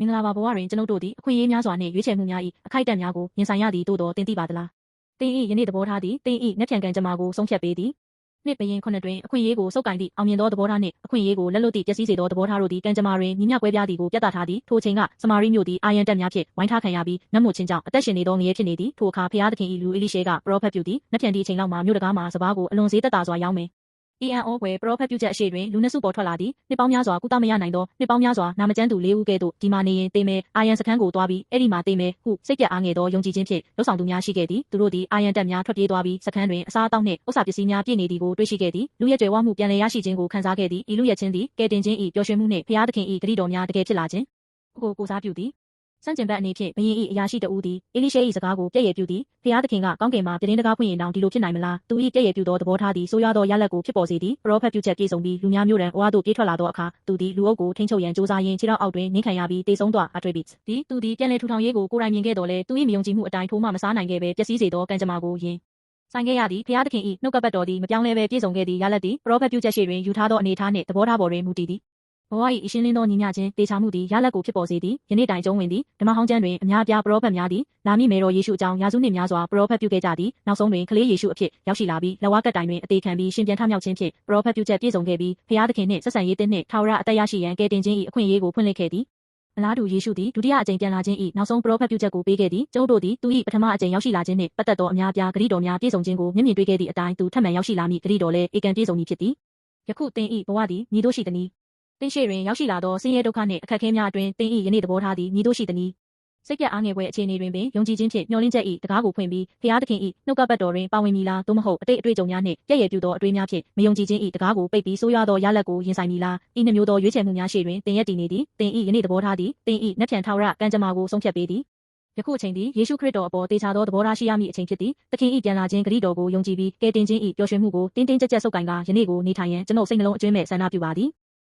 မင်္ဂလာပါဘဝတွင်ကျွန်ုပ်တို့သည်အခွင့်အရေးများစွာနှင့်ရွေးချယ်မှုများ၏အခိုက်အတန့်များကိုရင်ဆိုင်ရသည်သို့တော်တင်သိပါသလားတင်၏ယနေ့သဘောထားသည်တင်၏နှက်ဖြန်ကံကြမ္မာကိုဆုံးဖြတ်ပေးသည်နှစ်ပရင်ခုနှစ်တွင်အခွင့်အရေးကိုစုပ်ကိုင်သည့်အောင်မြင်သောသဘောထားနှင့်အခွင့်အရေးကိုလက်လွတ်သည့်ပျက်စီးစေသောသဘောထားတို့သည်ကံကြမ္မာတွင်ညီမျှကွဲပြားသည်ကိုပြသထားသည်ထိုအချိန်ကစမာရိမြို့သည်အာယန်တက်များဖြင့်ဝိုင်းထားခံရပြီးနတ်မို့ချင်းကြောင့်အသက်ရှင်နေသောငရဲဖြစ်နေသည်ထိုအခါဖျားသခင်၏လူအေလိရှဲကပရောဖက်ပြုသည်နှက်ဖြန်သည့်အချိန်လောက်မှာမြို့တကားမှာစပားကိုအလွန်ဈေးသက်သာစွာရောင်းမယ် ENO ဝယ်ပရောဖက်ပြုချက်အရှိတွင်လူနှစုပေါ်ထွက်လာသည်နှစ်ပေါင်းများစွာကုသမရနိုင်သောနှစ်ပေါင်းများစွာနာမကျန်းသူလေးဦးကဲ့သို့ဒီမာနေရင်တေမယ်အာယန်စခန်းကိုတွားပြီးအဲ့ဒီမှာတေမယ်ဟုစိတ်ပြအားငယ်သောယုံကြည်ခြင်းဖြင့်လှုပ်ဆောင်သူများရှိခဲ့သည်သူတို့သည်အာယန်တက်များထွက်ပြေးသွားပြီးစခန်းတွင်အစားအသောက်နှင့်ဥစ္စာပစ္စည်းများပြည့်နေသည်ကိုတွေ့ရှိခဲ့သည်လူရဲ့ကြွယ်ဝမှုပြန်လည်ရရှိခြင်းကိုခံစားခဲ့သည်ဤလူရဲ့ချင်းသည်ကဲတင်ခြင်းဤပျော်ရွှင်မှုနှင့်ဖျားသခင်ဤဂရုတော်များတကယ်ဖြစ်လာခြင်းကိုကိုစားပြုသည် စန့်ကျင်ဘက်အနေဖြင့်ဘယင်ဤအရာရှိတဦးသည်အေလိရှဲဤစကားကိုပြည့်ရည်ပြုသည်ဖျားသခင်ကကောင်းကင်မှာပြတင်းတကားဖွင့်ရင်တောင်ဒီလိုဖြစ်နိုင်မလားသူဤပြည့်ရည်ပြုသောသဘောထားသည်ဆိုးရွားသောရလဒ်ကိုဖြစ်ပေါ်စေသည်ပရောဖက်ပြုချက်ပြေဆုံးပြီးလူများမျိုးရန်အဝါတို့ပြေးထွက်လာသောအခါသူသည်လူအုပ်ကိုထိန်းချုပ်ရန်ကြိုးစားရင်းခြေထောက်အောက်တွင်နင်းခံရပြီးတေဆုံးသွားအတွေ့ပြီဒီသူသည်ပြန်လည်ထူထောင်ရေးကိုကိုယ်တိုင်မြင်ခဲ့တော်လဲသူ၏မယုံကြည်မှုအတိုင်းထိုးမှမစားနိုင်ခဲ့ပဲပျက်စီးစေသောကံကြမ္မာကိုယင်ဆိုင်ခဲ့ရသည်ဖျားသခင်၏နှုတ်ကပတ်တော်သည်မပြောင်းလဲပဲပြည့်စုံခဲ့သည့်ရလဒ်သည်ပရောဖက်ပြုချက်ရှိတွင်ယူထားသောအနေအထားနှင့်သဘောထားပေါ်တွင်မူတည်သည် ဘဝ၏အရှင်းလင်းသောညီမျှခြင်းတေချာမှုသည်ရလက်ကိုဖြစ်ပေါ်စေသည်ယနေ့တိုင်ကျုံးဝင်သည်ဓမ္မဟောင်းကျမ်းတွင်အများပြားပရောဖက်များသည်လာမည့်မေတော်ယေရှုအကြောင်းယာစုနှင့်များစွာပရောဖက်ပြုခဲ့ကြသည်နောက်ဆုံးတွင်ကလေးယေရှုအဖြစ်ရောက်ရှိလာပြီးလက်ဝါးကပ်တိုင်တွင်အသေးခံပြီးရှင်ပြန်ထမြောက်ခြင်းဖြင့်ပရောဖက်ပြုချက်ပြည့်စုံခဲ့ပြီးဖျားသခင်နှင့်ဆက်ဆံရေးသစ်နှင့်ထာဝရအသက်ရရှိရန်ကယ်တင်ခြင်း၏အခွင့်အရေးကိုဖွင့်လှစ်ခဲ့သည်အလားတူယေရှုသည်ဒုတိယအကြိမ်ပြန်လာခြင်း၏နောက်ဆုံးပရောဖက်ပြုချက်ကိုပေးခဲ့သည်ကျုပ်တို့သည်သူ၏ပထမအကြိမ်ရောက်ရှိလာခြင်းနှင့်ပတ်သက်သောအများပြားဂရုတော်များပြည့်စုံခြင်းကိုမျက်မြင်တွေ့ခဲ့သည့်အတိုင်းသူထပ်မံရောက်ရှိလာမည့်ဂရုတော်လည်းဧကန်ပြည့်စုံမည်ဖြစ်သည်ယခုသင်၏ဘဝသည်ညီတို့ရှိသည်။ သင်ရှိတွင်ရောက်ရှိလာသောဆင်းရဲဒုက္ခနှင့်အခက်အခဲများအတွင်းသင်၏ယနေ့သဘောထားသည်ညီတို့ရှိသည်။စိတ်ပြအားငယ်ပွဲအခြေအနေတွင်ပင်ယုံကြည်ခြင်းဖြင့်မျှော်လင့်ချက်၏တကားကိုဖွင့်ပြီးဖျားသခင်၏နှုတ်ကပတ်တော်တွင်ပါဝင်မည်လားသို့မဟုတ်အတိတ်အတွေ့အကြုံများနှင့်ပြည့်ရည်ပြုသောအတွေ့များဖြင့်မယုံကြည်ခြင်း၏တကားကိုပိတ်ပြီးဆိုးရွားသောရလဒ်ကိုရင်ဆိုင်မည်လားဤနှမျိုးသောရွေးချယ်မှုများရှိတွင်သင်ရဲ့တည်နေသည်သင်၏ယနေ့သဘောထားသည်သင်၏နှက်ဖြန်ထောက်ရကံကြမ္မာကိုဆုံးဖြတ်ပေးသည်ယခုအချိန်သည်ယေရှုခရစ်တော်အပေါ်တေချာသောသဘောထားရှိရမည့်အချိန်ဖြစ်သည်။သခင်၏ပြန်လာခြင်းဂရုတော်ကိုယုံကြည်ပြီးကယ်တင်ခြင်း၏ပျော်ရွှင်မှုကိုတင်းတင်းကြပ်ကြပ်ဆုပ်ကိုင်ကယနေ့ကိုနေထိုင်ရန်ကျွန်ုပ်စိတ်နှလုံးအကျွမ်းမဲ့ဆန္ဒပြုပါသည်။